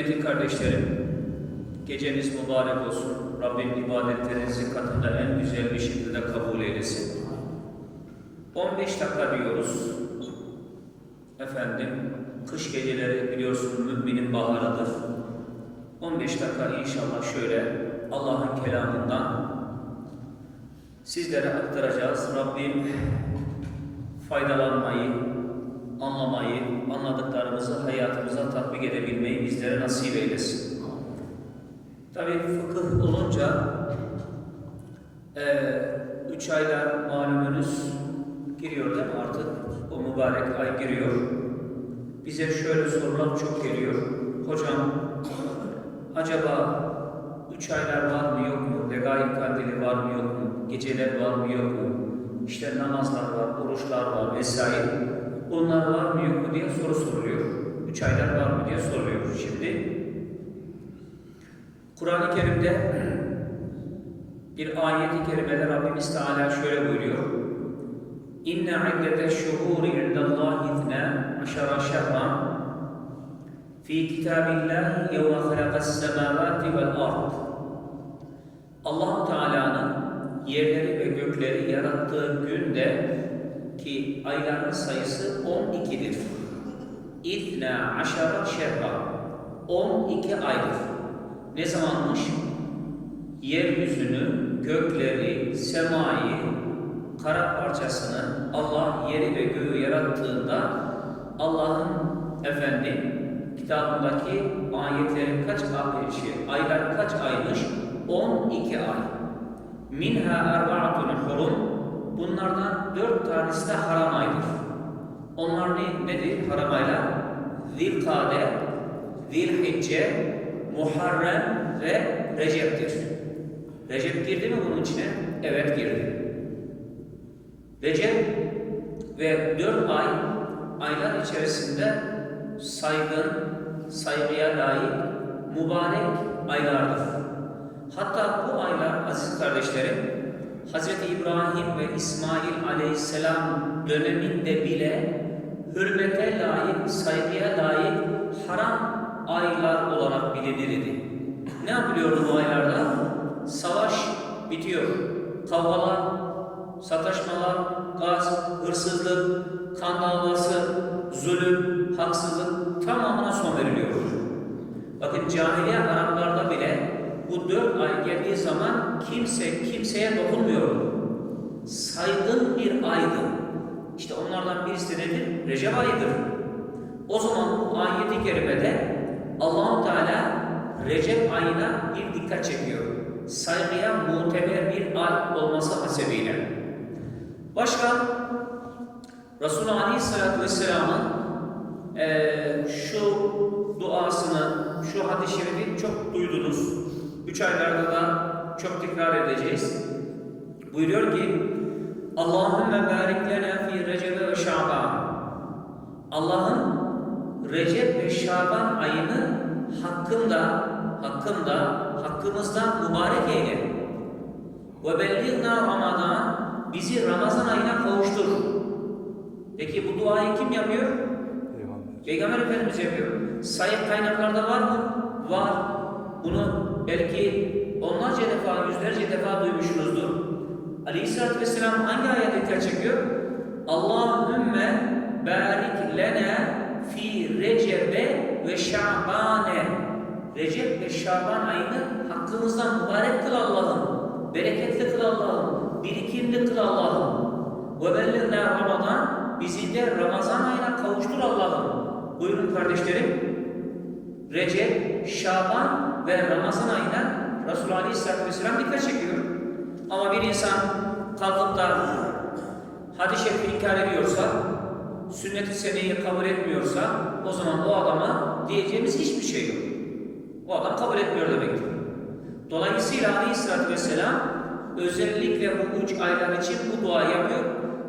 Kıymetli kardeşlerim, geceniz mübarek olsun. Rabbim ibadetlerinizi katında en güzel bir şekilde kabul eylesin. 15 dakika diyoruz. Efendim, kış geceleri biliyorsunuz müminin baharıdır. 15 dakika inşallah şöyle Allah'ın kelamından sizlere aktaracağız. Rabbim faydalanmayı, anlamayı, anladıklarımızı hayatımıza tatbik edebilmeyi bizlere nasip eylesin. Tabi fıkıh olunca e, üç aylar malumunuz giriyor mi artık? O mübarek ay giriyor. Bize şöyle sorular çok geliyor. Hocam acaba üç aylar var mı yok mu? Regaib kandili var mı yok mu? Geceler var mı yok mu? İşte namazlar var, oruçlar var vesaire. Bunlar var mı yok mu diye soru soruluyor. Üç aylar var mı diye soruluyor. Şimdi Kur'an-ı Kerim'de bir ayeti kerimede Rabbimiz Teala şöyle buyuruyor. İnne iddete şuhuri indallahi itna aşara şehran fi kitabillahi yevme halakas semavati vel ard. allah Teala'nın yerleri ve gökleri yarattığı günde ki ayların sayısı 12'dir. İthna aşara şehra 12 aydır. Ne zamanmış? Yeryüzünü, gökleri, semayı, kara parçasını Allah yeri ve göğü yarattığında Allah'ın efendim kitabındaki ayetlerin kaç ay, şey, aylar kaç aymış? 12 ay. Minha erba'atun hurum. Bunlardan dört tanesi de haram aydır. Onlar ne, nedir haram aylar? Zilkade, Zilhicce, Muharrem ve Recep'tir. Recep girdi mi bunun içine? Evet girdi. Recep ve dört ay aylar içerisinde saygın, saygıya layık, mübarek aylardır. Hatta bu aylar aziz kardeşlerim, Hz. İbrahim ve İsmail aleyhisselam döneminde bile hürmete layık, saygıya layık haram aylar olarak bilinirdi. Ne yapılıyordu bu aylarda? Savaş bitiyor. Kavgalar, sataşmalar, gaz, hırsızlık, kan davası, zulüm, haksızlık tamamına son veriliyor. Bakın cahiliye Araplarda bile bu dört ay geldiği zaman kimse kimseye dokunmuyor. Saygın bir aydı. İşte onlardan birisi de nedir? Recep ayıdır. O zaman bu ayeti kerimede allah Teala Recep ayına bir dikkat çekiyor. Saygıya muteber bir ay olması hasebiyle. Başka Resulullah Aleyhisselatü Vesselam'ın e, şu duasını, şu hadis-i şerifi çok duydunuz. Üç aylarda da çok tekrar edeceğiz. Buyuruyor ki Allahümme barik lena fi Recep ve Şaban. Allah'ın Recep ve Şaban ayını hakkında, hakkında, hakkımızda mübarek eyle. Ve belliğna Ramazan, bizi Ramazan ayına kavuştur. Peki bu duayı kim yapıyor? Peygamber Efendimiz yapıyor. Sayık kaynaklarda var mı? Var. Bunu belki onlarca defa, yüzlerce defa duymuşsunuzdur. Aleyhisselatü Vesselam hangi ayet dikkat çekiyor? Allahümme barik lena fi recebe ve şabane. Recep ve şaban ayını hakkımızdan mübarek kıl Allah'ım. Bereketli kıl Allah'ım. Birikimli kıl Allah'ım. Ve belliğna Ramazan bizi de Ramazan ayına kavuştur Allah'ım. Buyurun kardeşlerim. Recep, Şaban ve Ramazan ayına Resulullah Aleyhisselatü Vesselam dikkat çekiyor. Ama bir insan kalkıp da hadis-i şerifi inkar ediyorsa, sünnet-i seneyi kabul etmiyorsa o zaman o adama diyeceğimiz hiçbir şey yok. O adam kabul etmiyor demektir. Dolayısıyla Aleyhisselatü Vesselam özellikle bu üç aylar için bu dua yapıyor.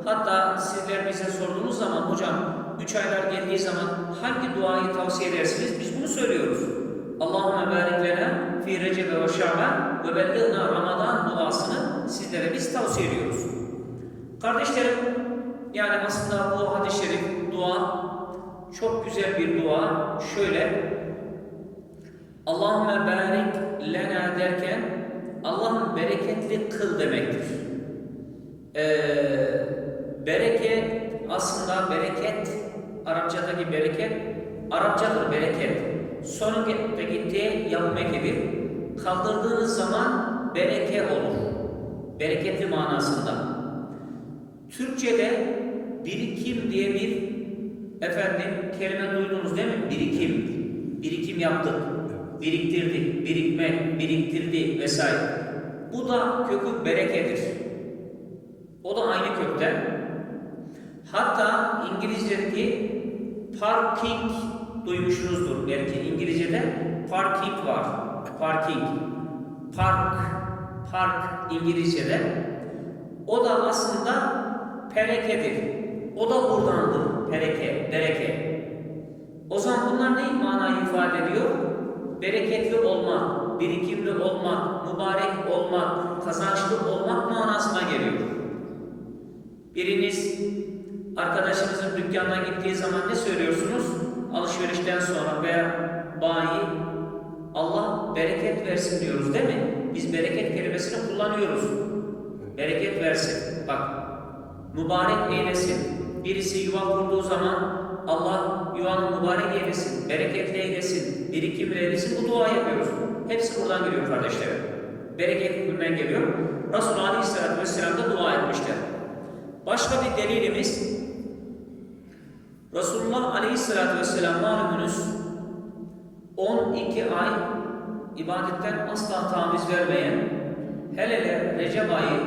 Hatta sizler bize sorduğunuz zaman hocam üç aylar geldiği zaman hangi duayı tavsiye edersiniz? Biz bunu söylüyoruz. Allahümme barik lena fi recebe ve şaban ve belliğna Ramazan duasını sizlere biz tavsiye ediyoruz. Kardeşlerim, yani aslında bu hadis-i şerif, dua çok güzel bir dua. Şöyle, Allahümme barik lena derken Allah'ım bereketli kıl demektir. Ee, bereket aslında bereket, Arapçadaki bereket, Arapçadır bereket. Sonundaki T yapım ekidir. Kaldırdığınız zaman bereke olur. Bereketli manasında. Türkçe'de birikim diye bir efendim kelime duydunuz değil mi? Birikim. Birikim yaptık. Biriktirdik. Birikmek, biriktirdi vesaire. Bu da kökü berekedir. O da aynı kökten. Hatta İngilizce'deki parking duymuşsunuzdur. Belki İngilizce'de parking var. Parking. Park. Park İngilizce'de. O da aslında perekedir. O da buradandır. Pereke, bereke. O zaman bunlar ne manayı ifade ediyor? Bereketli olmak, birikimli olmak, mübarek olmak, kazançlı olmak manasına geliyor. Biriniz arkadaşınızın dükkanına gittiği zaman ne söylüyorsunuz? Alışverişten sonra veya bayi Allah bereket versin diyoruz değil mi? Biz bereket kelimesini kullanıyoruz. Bereket versin. Bak mübarek eylesin. Birisi yuva kurduğu zaman Allah yuvanı mübarek eylesin, bereketli eylesin, birikimli eylesin. Bu dua yapıyoruz. Hepsi buradan geliyor kardeşlerim. Bereket hükmünden geliyor. Resulullah Aleyhisselatü Vesselam da dua etmişler. Başka bir delilimiz Resulullah Aleyhisselatü Vesselam malumunuz 12 ay ibadetten asla taviz vermeyen hele hele Recep ayı,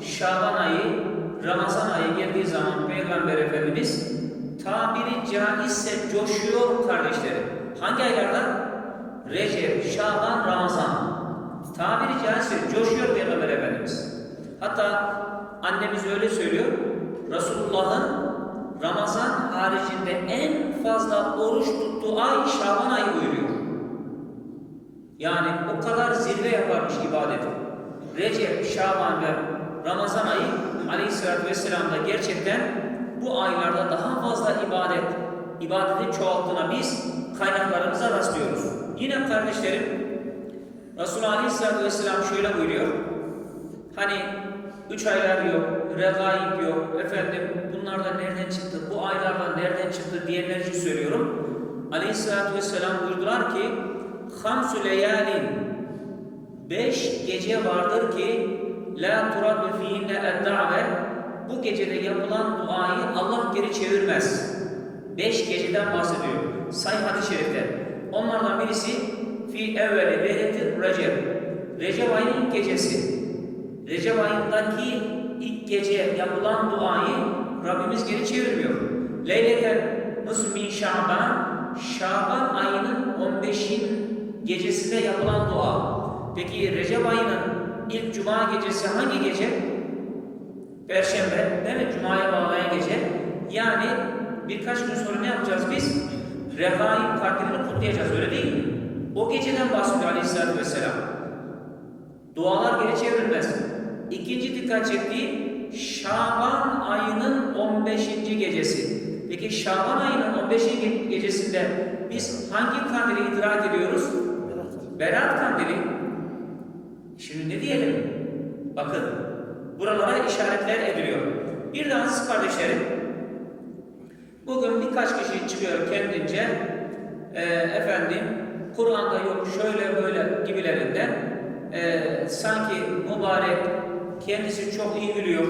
Şaban ayı, Ramazan ayı geldiği zaman Peygamber Efendimiz tabiri caizse coşuyor kardeşlerim. Hangi aylarda? Recep, Şaban, Ramazan. Tabiri caizse coşuyor Peygamber Efendimiz. Hatta annemiz öyle söylüyor. Resulullah'ın Ramazan haricinde en fazla oruç tuttuğu ay Şaban ayı buyuruyor. Yani o kadar zirve yaparmış ibadeti. Recep, Şaban ve Ramazan ayı Aleyhisselatü Vesselam'da gerçekten bu aylarda daha fazla ibadet, ibadeti çoğalttığına biz kaynaklarımıza rastlıyoruz. Yine kardeşlerim, Resulullah Aleyhisselatü Vesselam şöyle buyuruyor. Hani üç aylar yok, regaib yok, efendim bunlar da nereden çıktı, bu aylardan nereden çıktı diyenler için söylüyorum. Aleyhisselatü Vesselam buyurdular ki, Hamsu leyalin Beş gece vardır ki La turabbi fihinne edda've Bu gecede yapılan duayı Allah geri çevirmez. Beş geceden bahsediyor. Say hadis-i şerifte. Onlardan birisi fi evveli leyleti recep. Recep ayının ilk gecesi. Recep ayındaki ilk gece yapılan duayı Rabbimiz geri çevirmiyor. Leyleten nusf min şaban Şaban ayının 15'in gecesinde yapılan dua. Peki Recep ayının ilk cuma gecesi hangi gece? Perşembe, değil mi? Cuma'ya bağlayan gece. Yani birkaç gün sonra ne yapacağız biz? Rehaim kandilini kutlayacağız, öyle değil mi? O geceden bahsediyor Aleyhisselatü Vesselam. Dualar geri çevrilmez. İkinci dikkat çektiği Şaban ayının 15. gecesi. Peki Şaban ayının 15. gecesinde biz hangi kandili idrak ediyoruz? Berat kandili. Şimdi ne diyelim? Bakın, buralara işaretler ediliyor. Bir de aziz kardeşlerim, bugün birkaç kişi çıkıyor kendince, e, efendim, Kur'an'da yok şöyle böyle gibilerinden, e, sanki mübarek, kendisi çok iyi biliyor,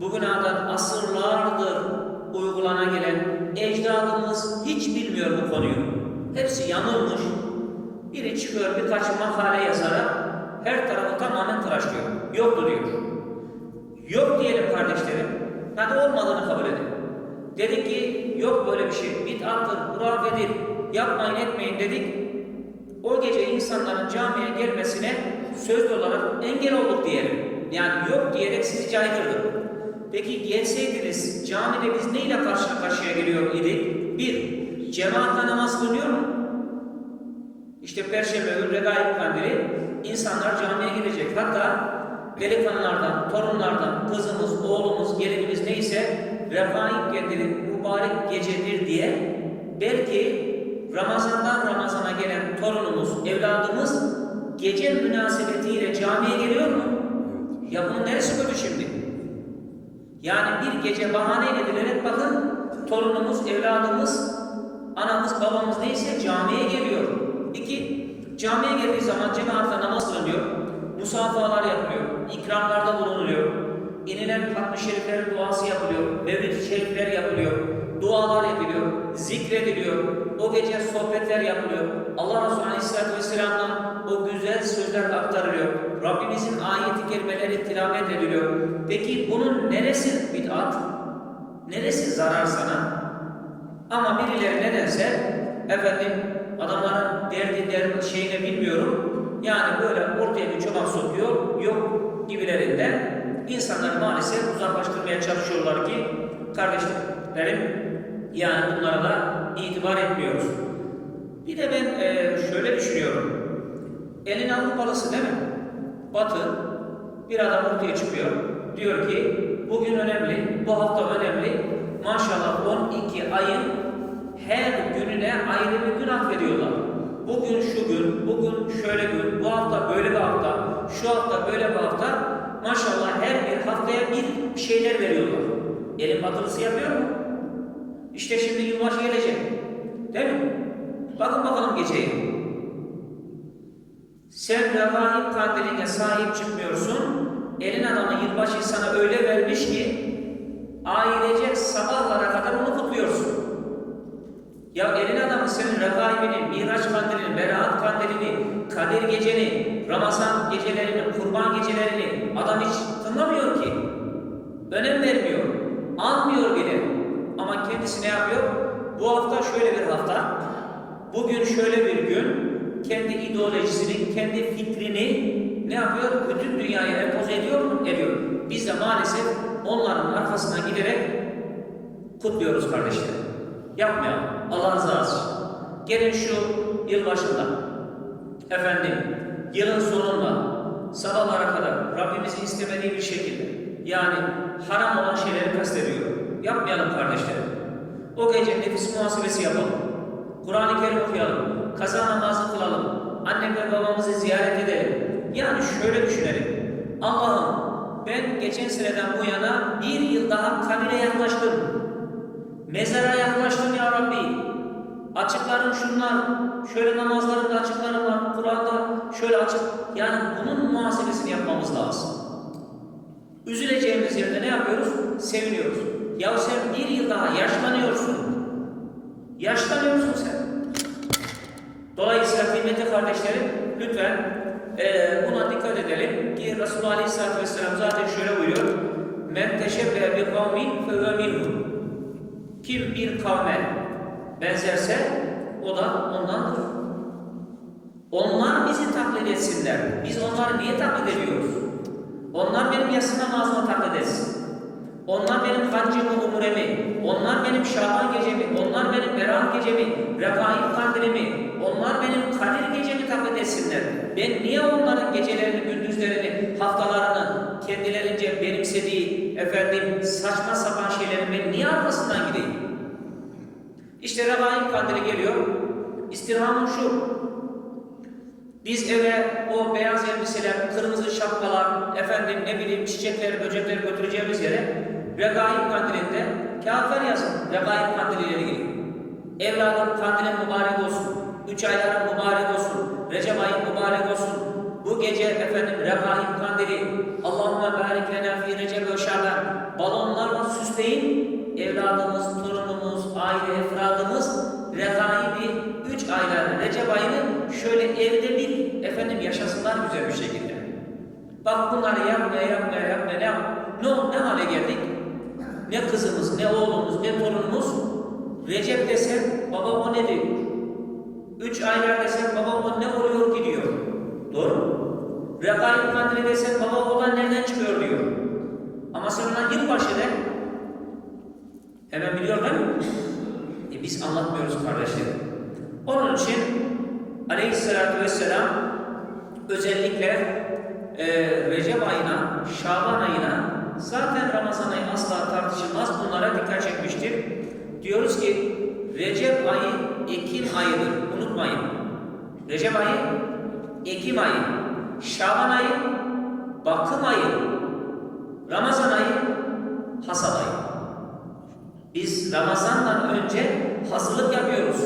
bugünadan asırlardır uygulana gelen ecdadımız hiç bilmiyor bu konuyu. Hepsi yanılmış. Biri çıkıyor birkaç makale yazarak her tarafı tamamen tıraşlıyor. Yoktu diyor. Yok diyelim kardeşlerim. Hadi olmadığını kabul edin. Dedik ki yok böyle bir şey. Bid'attır, hurafedir. Yapmayın etmeyin dedik. O gece insanların camiye gelmesine sözlü olarak engel olduk diyelim. Yani yok diyerek sizi caydırdık. Peki gelseydiniz camide biz neyle karşı karşıya geliyor idik? Bir, cemaatle namaz kılıyor mu? İşte Perşembe günü Regaib Kandili insanlar camiye gelecek. Hatta delikanlılardan, torunlardan, kızımız, oğlumuz, gelin ise Refaik kendini mübarek gecedir diye belki Ramazan'dan Ramazan'a gelen torunumuz, evladımız gece münasebetiyle camiye geliyor mu? Ya bunun neresi kötü şimdi? Yani bir gece bahane edilerek bakın torunumuz, evladımız, anamız, babamız neyse camiye geliyor. İki, camiye geldiği zaman cemaatle namaz kılınıyor, musafalar yapılıyor, ikramlarda bulunuluyor, inilen hatmi şeriflerin duası yapılıyor, mevlid-i şerifler yapılıyor, dualar yapılıyor, zikrediliyor, o gece sohbetler yapılıyor, Allah Resulü Aleyhisselatü Vesselam'dan o güzel sözler aktarılıyor, Rabbimizin ayeti kerimeleri tilavet ediliyor. Peki bunun neresi bid'at? Neresi zarar sana? Ama birileri nedense efendim adamların derdi der şeyini bilmiyorum. Yani böyle ortaya bir çoban sokuyor, yok gibilerinden insanları maalesef uzaklaştırmaya çalışıyorlar ki kardeşlerim yani bunlara da itibar etmiyoruz. Bir de ben e, şöyle düşünüyorum. Elin Avrupalısı değil mi? Batı bir adam ortaya çıkıyor. Diyor ki bugün önemli, bu hafta önemli. Maşallah 12 ayın her gününe ayrı bir gün atfediyorlar. Bugün şu gün, bugün şöyle gün, bu hafta böyle bir hafta, şu hafta böyle bir hafta. Maşallah her bir haftaya bir şeyler veriyorlar. Elin batılısı yapıyor mu? İşte şimdi yılbaşı gelecek. Değil mi? Bakın bakalım geceye. Sen revaip kandiline sahip çıkmıyorsun. Elin adamı yılbaşı sana öyle vermiş ki ailecek sabahlara kadar onu kutluyorsun. Ya elin adamı senin revaibini, Miraç kandilini, Berat kandilini, Kadir geceni, Ramazan gecelerini, kurban gecelerini adam hiç tınlamıyor ki. Önem vermiyor. Almıyor bile. Ama kendisi ne yapıyor? Bu hafta şöyle bir hafta, bugün şöyle bir gün, kendi ideolojisini, kendi fikrini ne yapıyor? Bütün dünyaya empoze ediyor mu? Ediyor. Biz de maalesef onların arkasına giderek kutluyoruz kardeşlerim. Yapmayalım. Allah razı olsun. Gelin şu yılbaşında, efendim, yılın sonunda, sabahlara kadar Rabbimizin istemediği bir şekilde, yani haram olan şeyleri kastediyor. Yapmayalım kardeşlerim. O gece nefis muhasebesi yapalım. Kur'an-ı Kerim okuyalım. Kaza namazı kılalım. Annem ve babamızı ziyaret edelim. Yani şöyle düşünelim. Allah'ım ben geçen seneden bu yana bir yıl daha kabire yaklaştım. Mezara yaklaştım ya Rabbi. Açıklarım şunlar, şöyle namazlarımda açıklarım var, Kur'an'da şöyle açık. Yani bunun muhasebesini yapmamız lazım. Üzüleceğimiz yerde ne yapıyoruz? Seviniyoruz. Ya sen bir yıl daha yaşlanıyorsun. Yaşlanıyorsun sen. Dolayısıyla kıymetli kardeşlerim lütfen e, buna dikkat edelim ki Resulullah Aleyhisselatü Vesselam zaten şöyle buyuruyor. Men teşebbehe bi kavmin fe minhum. Kim bir kavme benzerse o da ondandır. Onlar bizi taklit etsinler. Biz onları niye taklit ediyoruz? Onlar benim yatsı namazımı taklit etsin. Onlar benim kancımı, umuremi, onlar benim Şaban gecemi, onlar benim Berat gecemi, Rekaib kandilimi, onlar benim Kadir gecemi taklit etsinler. Ben niye onların gecelerini, gündüzlerini, haftalarını kendilerince benimsediği efendim saçma sapan şeylerin ben niye arkasından gideyim? İşte Rekaib kandili geliyor. İstirhamım şu. Biz eve o beyaz elbiseler, kırmızı şapkalar, efendim ne bileyim çiçekleri, böcekleri götüreceğimiz yere Regaib kandilinde kağıtlar yazın. Regaib kandiliyle ilgili. Evladım kandilin mübarek olsun. Üç ayların mübarek olsun. Recep ayın mübarek olsun. Bu gece efendim Regaib kandili. Allahümme barik lena fi Recep ve Şaban. Balonlarla süsleyin. Evladımız, torunumuz, aile efradımız Regaib'i üç aylar Recep ayını şöyle evde bir efendim yaşasınlar güzel bir şekilde. Bak bunları yapmaya yapmaya yapmaya ne, ne, ne hale geldik? Ne kızımız, ne oğlumuz, ne torunumuz Recep desen baba o ne diyor? Üç aylar desen baba o ne oluyor ki diyor. Doğru mu? Regaib kandili desen baba o da nereden çıkıyor diyor. Ama sen ona yılbaşı de hemen biliyor değil mi? E biz anlatmıyoruz kardeşlerim. Onun için Aleyhisselatü Vesselam özellikle e, Recep ayına, Şaban ayına zaten Ramazan ayı asla tartışılmaz diyoruz ki Recep ayı Ekim ayıdır. Unutmayın. Recep ayı Ekim ayı. Şaban ayı bakım ayı. Ramazan ayı hasat ayı. Biz Ramazan'dan önce hazırlık yapıyoruz.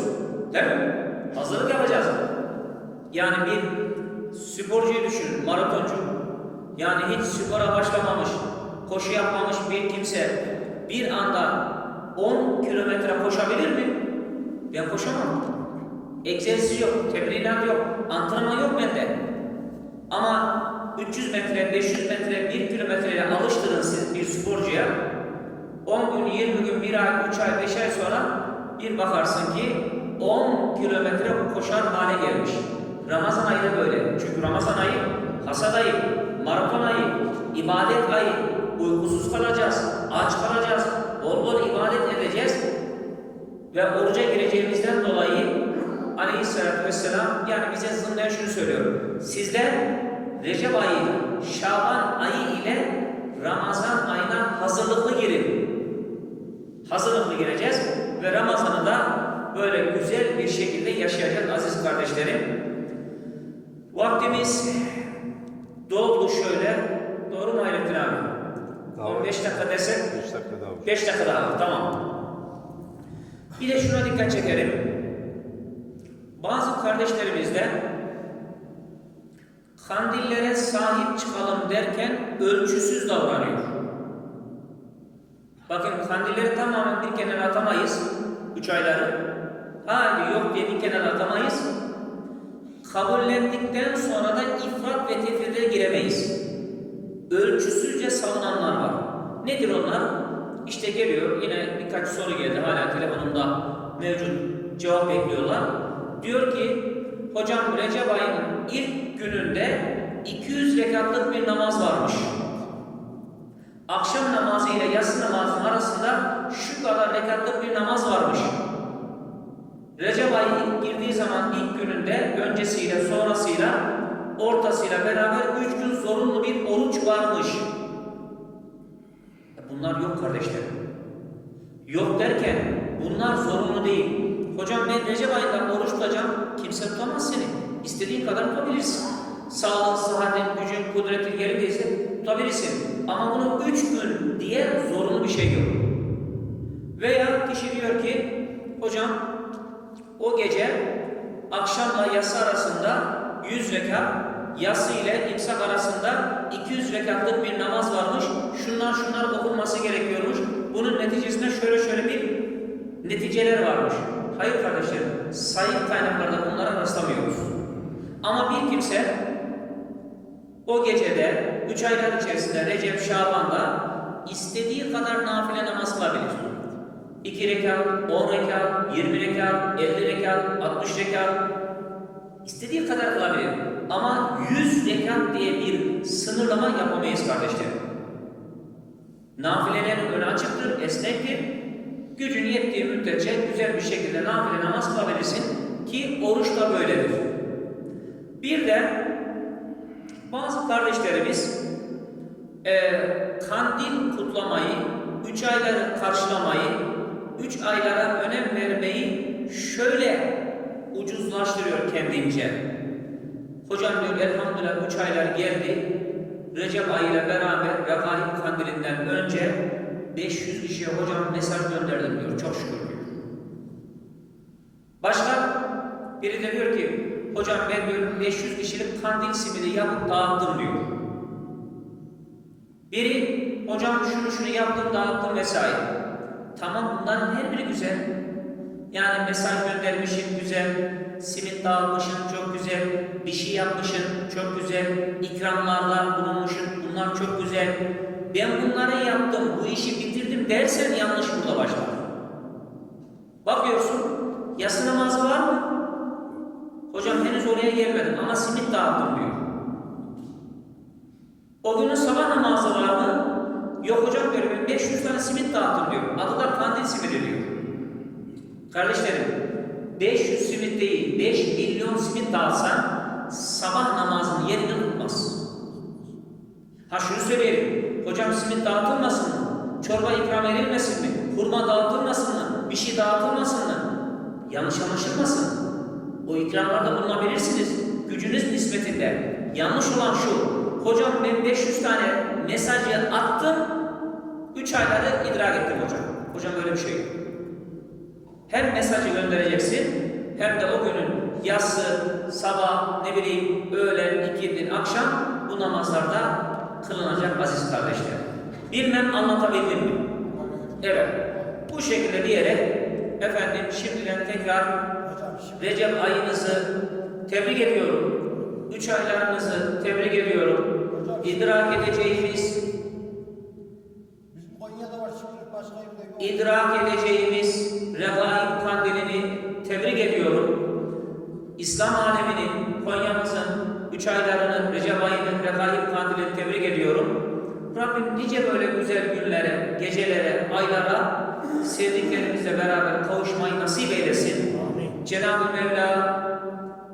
Değil mi? Hazırlık yapacağız. Yani bir sporcuyu düşünün, maratoncu. Yani hiç spora başlamamış, koşu yapmamış bir kimse bir anda 10 kilometre koşabilir mi? Ben koşamam. Egzersiz yok, temrinat yok, antrenman yok bende. Ama 300 metre, 500 metre, 1 kilometreye alıştırın siz bir sporcuya. 10 gün, 20 gün, 1 ay, 3 ay, 5 ay sonra bir bakarsın ki 10 kilometre koşar hale gelmiş. Ramazan ayı da böyle. Çünkü Ramazan ayı, hasat ayı, maraton ayı, ibadet ayı. Uykusuz kalacağız, aç kalacağız, bol bol ibadet edeceğiz. Ve oruca gireceğimizden dolayı Aleyhisselatü Vesselam yani bize zımnen şunu söylüyor. Sizler Recep ayı, Şaban ayı ile Ramazan ayına hazırlıklı girin. Hazırlıklı gireceğiz ve Ramazan'ı da böyle güzel bir şekilde yaşayacağız aziz kardeşlerim. Vaktimiz doldu şöyle. Doğru mu Hayrettin abi? Daha 15 dakika desek 5 dakika daha var. 5 dakika daha tamam. Bir de şuna dikkat çekelim. Bazı kardeşlerimiz de kandillere sahip çıkalım derken ölçüsüz davranıyor. Bakın kandilleri tamamen bir kenara atamayız. Üç ayları. Hadi yok diye bir kenara atamayız. Kabullendikten sonra da ifrat ve tefride giremeyiz. Ölçüsüzce savunanlar var. Nedir onlar? İşte geliyor yine birkaç soru geldi hala telefonumda mevcut cevap bekliyorlar. Diyor ki hocam Recep ayının ilk gününde 200 rekatlık bir namaz varmış. Akşam namazı ile yatsı namazının arasında şu kadar rekatlık bir namaz varmış. Recep ayı girdiği zaman ilk gününde öncesiyle sonrasıyla ortasıyla beraber üç gün zorunlu bir oruç varmış. Ya Bunlar yok kardeşlerim. Yok derken bunlar zorunlu değil. Hocam ben Recep ayında oruç tutacağım. Kimse tutamaz seni. İstediğin kadar tutabilirsin. Sağlığın, sıhhatin, gücün, kudretin yerindeyse tutabilirsin. Ama bunu üç gün diye zorunlu bir şey yok. Veya kişi diyor ki hocam o gece akşamla yatsı arasında 100 rekat, yatsı ile imsak arasında 200 rekatlık bir namaz varmış. Şunlar şunlar okunması gerekiyormuş. Bunun neticesinde şöyle şöyle bir neticeler varmış. Hayır kardeşlerim, sayık kaynaklarda bunlara rastlamıyoruz. Ama bir kimse o gecede, üç aylar içerisinde Recep, Şaban'da istediği kadar nafile namaz kılabilir. 2 rekat, 10 rekat, 20 rekat, 50 rekat, 60 rekat istediği kadar kılabilir. Ama 100 rekat diye bir sınırlama yapamayız kardeşlerim. Nafilelerin önü açıktır, esnektir. Gücün yettiği müddetçe güzel bir şekilde nafile namaz kılabilirsin ki oruç da böyledir. Bir de bazı kardeşlerimiz eee kandil kutlamayı, üç ayları karşılamayı, üç aylara önem vermeyi şöyle ucuzlaştırıyor kendince. Hocam diyor elhamdülillah üç aylar geldi. Recep ayıyla beraber Regaib kandilinden önce 500 kişiye hocam mesaj gönderdim diyor. Çok şükür diyor. Başka biri de diyor ki hocam ben diyor 500 kişilik kandil simidi yapıp dağıttım diyor. Biri hocam şunu şunu yaptım dağıttım vesaire. Tamam bunların her biri güzel. Yani mesaj göndermişim güzel, simit dağıtmışım çok güzel, bir şey yapmışım çok güzel, ikramlarda bulunmuşum bunlar çok güzel. Ben bunları yaptım, bu işi bitirdim dersen yanlış burada başlar. Bakıyorsun, yatsı namazı var mı? Hocam henüz oraya gelmedim ama simit dağıttım diyor. O günün sabah namazı var mı? Yok hocam diyor ben 500 tane simit dağıttım diyor. Adı da kandil simidi diyor. Kardeşlerim 500 simit değil 5 milyon simit dağıtsan sabah namazının yerini tutmaz. Ha şunu söyleyelim. Hocam simit dağıtılmasın mı? Çorba ikram edilmesin mi? Hurma dağıtılmasın mı? Bir şey dağıtılmasın mı? Yanlış anlaşılmasın. O ikramlarda bulunabilirsiniz. Gücünüz nispetinde. Yanlış olan şu. Hocam ben 500 tane mesajı attım. 3 ayları idrak ettim hocam. Hocam böyle bir şey yok. Hem mesajı göndereceksin hem de o günün yatsı, sabah, ne bileyim öğlen, ikindin, akşam bu namazlarda kılınacak aziz kardeşler. Bilmem anlatabildim mi? Evet. Bu şekilde diyerek efendim şimdiden tekrar Recep ayınızı tebrik ediyorum. Üç aylarınızı tebrik ediyorum. İdrak edeceğimiz, idrak edeceğimiz Regaib kandilini tebrik ediyorum. İslam aleminin, Konya'mızın üç aylarını, Recep ayının Regaib kandilini tebrik ediyorum. Rabbim nice böyle güzel günlere, gecelere, aylara sevdiklerimizle beraber kavuşmayı nasip eylesin. Cenab-ı Mevla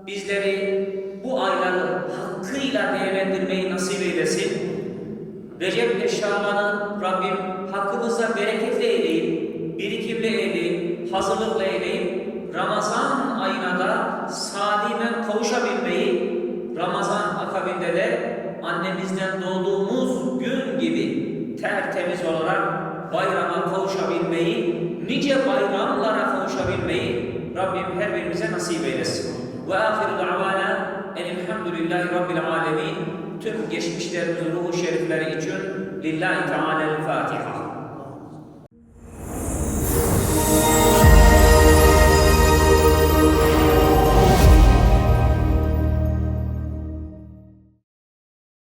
bizleri bu ayları hakkıyla değerlendirmeyi nasip eylesin. Recep ve Şaban'ı Rabbim hakkımızda eyleyip, hazırlıkla Ramazan ayına da sadimen kavuşabilmeyi, Ramazan akabinde de annemizden doğduğumuz gün gibi tertemiz olarak bayrama kavuşabilmeyi, nice bayramlara kavuşabilmeyi Rabbim her birimize nasip eylesin. Ve ahiru da'vana enilhamdülillahi rabbil alemin. Tüm geçmişlerimizin ruhu şerifleri için lillahi teala'l Fatiha.